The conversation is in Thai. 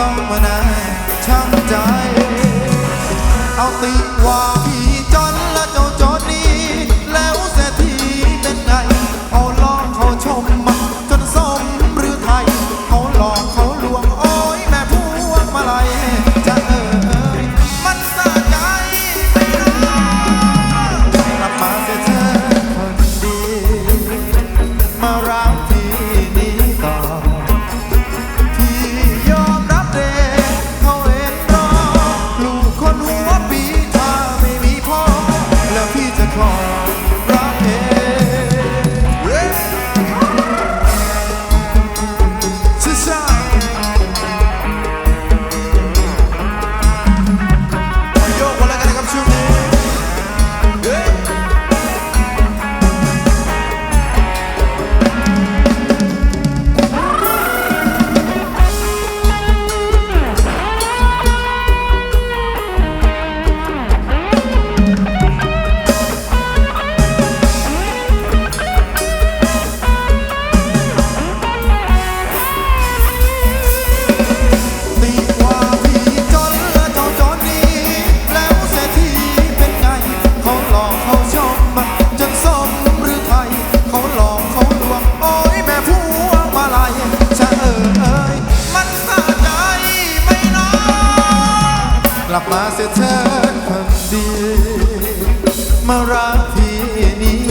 ต้องมาแน่ช่างใจ เอาติว่าพี่ ลับมาเสียเธอคนดี มารักที่นี้